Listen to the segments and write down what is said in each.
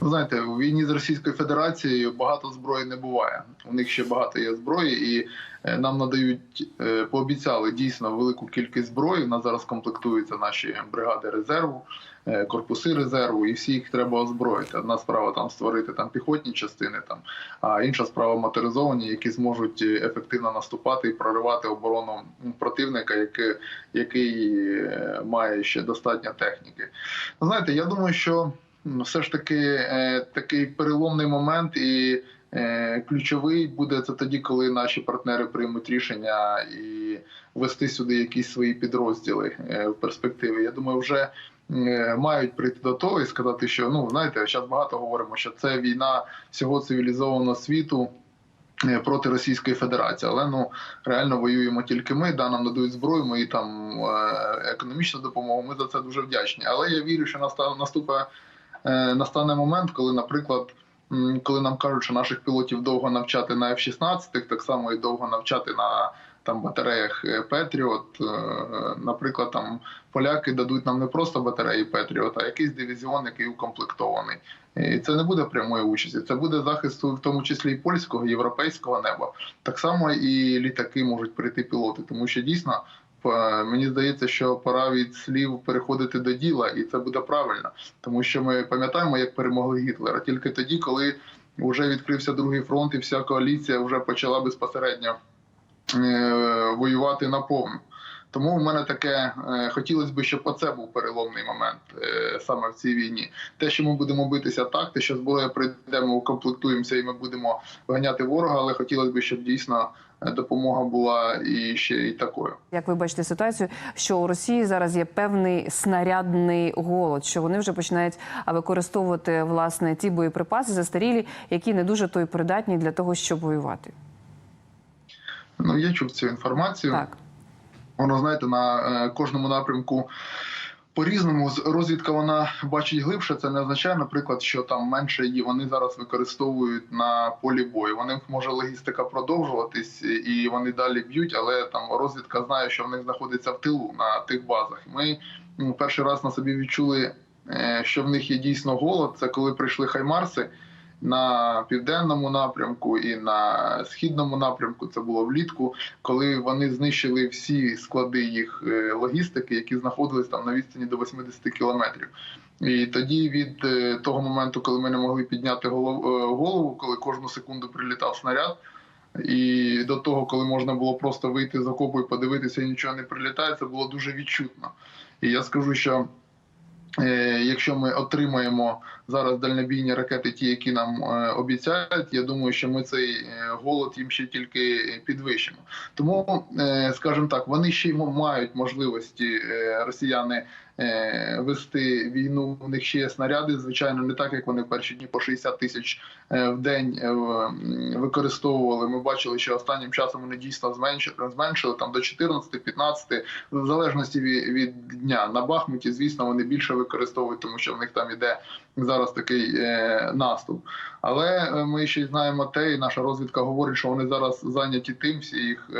Ви знаєте, у війні з Російською Федерацією багато зброї не буває. У них ще багато є зброї, і е, нам надають е, пообіцяли дійсно велику кількість зброї. У нас зараз комплектуються наші бригади резерву, е, корпуси резерву, і всі їх треба озброїти. Одна справа там створити там піхотні частини, там а інша справа моторизовані, які зможуть ефективно наступати і проривати оборону противника, який, який має ще достатньо техніки. Знаєте, я думаю, що ну, все ж таки е, такий переломний момент і е, ключовий буде це тоді, коли наші партнери приймуть рішення і вести сюди якісь свої підрозділи е, в перспективі. Я думаю, вже мають прийти до того і сказати, що ну знаєте, зараз багато говоримо, що це війна всього цивілізованого світу. Проти Російської Федерації, але ну реально воюємо тільки ми. Да, нам надають зброю, ми і там економічну допомогу. Ми за це дуже вдячні. Але я вірю, що наступає настане момент, коли, наприклад, коли нам кажуть, що наших пілотів довго навчати на F-16, так само і довго навчати на там батареях е, Петріот. Е, Наприклад, там поляки дадуть нам не просто батареї Петріот, а якийсь дивізіон, який укомплектований. І це не буде прямої участі, це буде захисту, в тому числі і польського, і європейського неба. Так само і літаки можуть прийти пілоти, тому що дійсно. Е, Мені здається, що пора від слів переходити до діла, і це буде правильно, тому що ми пам'ятаємо, як перемогли Гітлера тільки тоді, коли вже відкрився другий фронт, і вся коаліція вже почала безпосередньо е, воювати наповну. Тому в мене таке е, хотілося б, щоб оце був переломний момент саме в цій війні. Те, що ми будемо битися так, те, що зброя прийде, ми укомплектуємося і ми будемо вганяти ворога, але хотілося б, щоб дійсно допомога була і ще і такою. Як ви бачите ситуацію, що у Росії зараз є певний снарядний голод, що вони вже починають використовувати власне ті боєприпаси застарілі, які не дуже то й придатні для того, щоб воювати. Ну я чув цю інформацію. Так. Воно знаєте, на е, кожному напрямку по-різному З- розвідка вона бачить глибше. Це не означає, наприклад, що там менше її вони зараз використовують на полі бою. Вони може логістика продовжуватись і вони далі б'ють, але там розвідка знає, що в них знаходиться в тилу на тих базах. Ми перший раз на собі відчули, е, що в них є дійсно голод. Це коли прийшли хаймарси. На південному напрямку і на східному напрямку це було влітку, коли вони знищили всі склади їх е, логістики, які знаходились там на відстані до 80 кілометрів. І тоді від е, того моменту, коли ми не могли підняти е, голову, коли кожну секунду прилітав снаряд, і до того, коли можна було просто вийти з окопу і подивитися, і нічого не прилітає, це було дуже відчутно. І я скажу, що якщо ми отримаємо зараз дальнобійні ракети, ті, які нам е, обіцяють, я думаю, що ми цей е, голод їм ще тільки підвищимо. Тому, е, скажімо так, вони ще й мають можливості е, росіяни. Е, Вести війну у них ще є снаряди, звичайно, не так як вони в перші дні по 60 тисяч е, в день е, використовували. Ми бачили, що останнім часом вони дійсно зменшили, там до 14-15, в залежності від, дня. На Бахмуті, звісно, вони більше використовують, тому що в них там іде зараз такий наступ. Але ми ще знаємо те, і наша розвідка говорить, що вони зараз зайняті тим, всі їх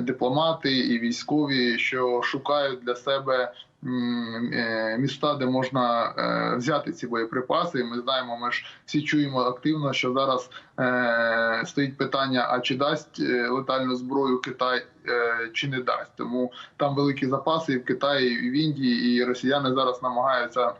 дипломати і військові, що шукають для себе. Е, Міста, де можна е, взяти ці боєприпаси, ми знаємо, ми ж всі чуємо активно, що зараз е, стоїть питання: а чи дасть летальну зброю Китай чи не дасть? Тому там великі запаси і в Китаї, і в Індії, і росіяни зараз намагаються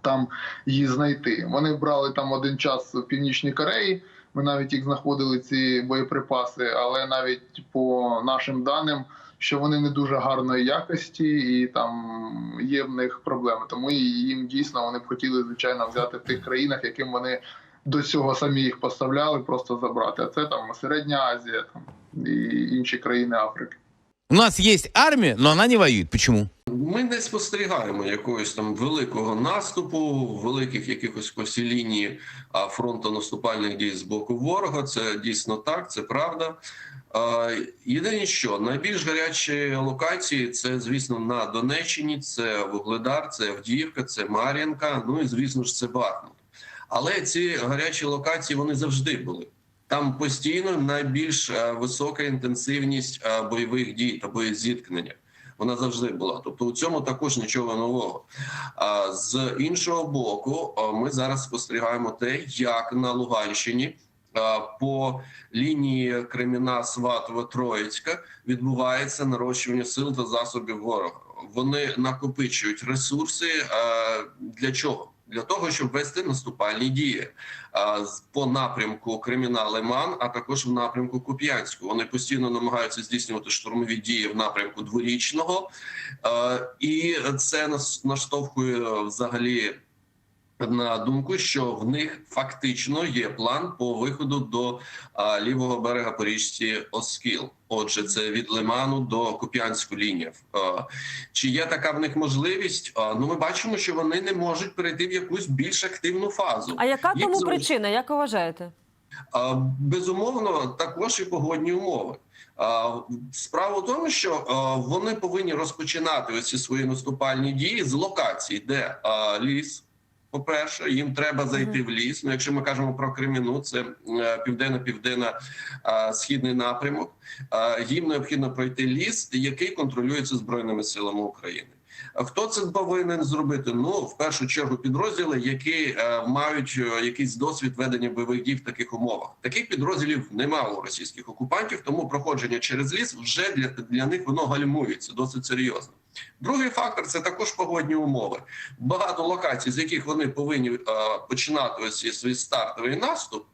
там її знайти. Вони брали там один час в північній Кореї. Ми навіть їх знаходили ці боєприпаси, але навіть по нашим даним, що вони не дуже гарної якості, і там є в них проблеми. Тому їм дійсно вони б хотіли звичайно взяти в тих країнах, яким вони до цього самі їх поставляли, просто забрати. А це там Середня Азія, там і інші країни Африки. У нас есть армия, но она не воюет. Почему? Ми не спостерігаємо якогось там великого наступу, великих якихось по лінії фронту наступальних дій з боку ворога. Це дійсно так, це правда. Єдине, що найбільш гарячі локації це, звісно, на Донеччині, це Вугледар, це Авдіївка, це Мар'їнка. Ну і звісно ж, це Бахмут. Але ці гарячі локації вони завжди були. Там постійно найбільш е, висока інтенсивність е, бойових дій та боєзіткнення. Вона завжди була. Тобто у цьому також нічого нового. З іншого боку, ми зараз спостерігаємо те, як на Луганщині. По лінії Креміна Сватова Троїцька відбувається нарощування сил та засобів ворога. Вони накопичують ресурси. Для чого? Для того, щоб вести наступальні дії по напрямку Криміна-Лиман, а також в напрямку Куп'янську. Вони постійно намагаються здійснювати штурмові дії в напрямку дворічного, і це наштовхує взагалі на думку, що в них фактично є план по виходу до а, лівого берега по річці Оскіл. Отже, це від Лиману до Куп'янську лінію. Е, Чи є така в них можливість? А, Ну, ми бачимо, що вони не можуть перейти в якусь більш активну фазу. А яка Їх тому залиш- причина? Як ви вважаєте? А, Безумовно, також і погодні умови. А, Справа в тому, що вони повинні розпочинати ці свої наступальні дії з локацій, де а, ліс. По-перше, їм треба зайти в ліс. Ну, якщо ми кажемо про Креміну, це е, південно-південно східний напрямок. Їм необхідно пройти ліс, який контролюється збройними силами України. Хто це повинен зробити? Ну в першу чергу підрозділи, які е, мають е, якийсь досвід ведення бойових дій в таких умовах. Таких підрозділів немає у російських окупантів, тому проходження через ліс вже для, для них воно гальмується досить серйозно. Другий фактор це також погодні умови. Багато локацій, з яких вони повинні а, починати ось свій стартовий наступ.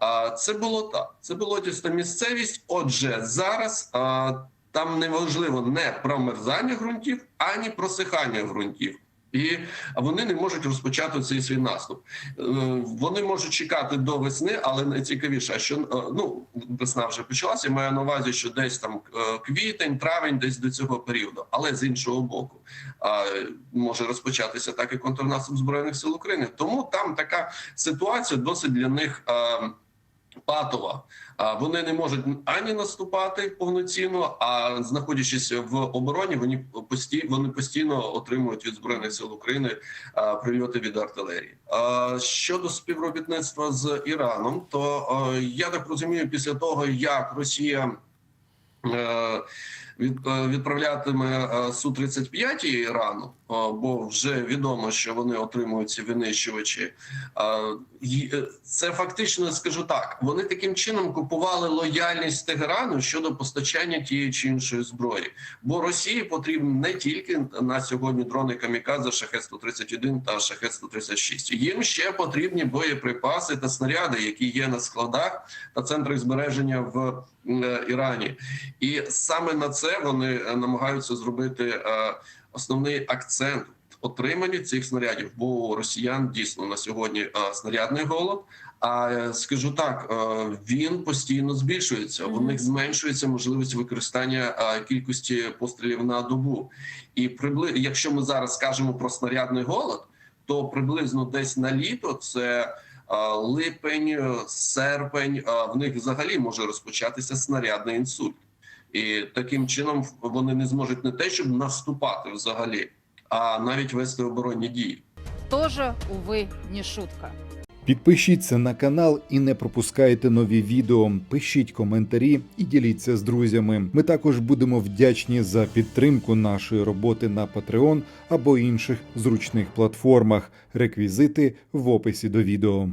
А це було так. Це було болотіста місцевість. Отже, зараз а, там неважливо не промерзання ґрунтів, ані просихання ґрунтів. І вони не можуть розпочати цей свій наступ. Е, Вони можуть чекати до весни, але найцікавіше, що е, ну весна вже почалася. Маю на увазі, що десь там е, квітень, травень, десь до цього періоду. Але з іншого боку, може розпочатися так і контрнаступ збройних сил України. Тому там така ситуація досить для них. Патова, вони не можуть ані наступати повноцінно, а знаходячись в обороні, вони постійно вони постійно отримують від збройних сил України прильоти від артилерії. Щодо співробітництва з Іраном, то я так розумію, після того як Росія. Е, від- е, відправлятиме су 35 Ірану, е, бо вже відомо, що вони отримують ці винищувачі. Це фактично скажу так. Вони таким чином купували лояльність Тегерану щодо постачання тієї чи іншої зброї. Бо Росії потрібні не тільки на сьогодні дрони Камікадзе, Шахет 131 та Шахет 136 Їм ще потрібні боєприпаси та снаряди, які є на складах та центрах збереження в Ірані. І саме на це вони е, намагаються зробити е, основний акцент отриманні цих снарядів. Бо у росіян дійсно на сьогодні е, снарядний голод. А скажу так, він постійно збільшується. У них зменшується можливість використання кількості пострілів на добу. І прибли... якщо ми зараз скажемо про снарядний голод, то приблизно десь на літо це. Липень, серпень в них взагалі може розпочатися снарядний інсульт, і таким чином вони не зможуть не те, щоб наступати взагалі, а навіть вести оборонні дії. Тоже, увы, не шутка. Підпишіться на канал і не пропускайте нові відео. Пишіть коментарі і діліться з друзями. Ми також будемо вдячні за підтримку нашої роботи на Patreon або інших зручних платформах. Реквізити в описі до відео.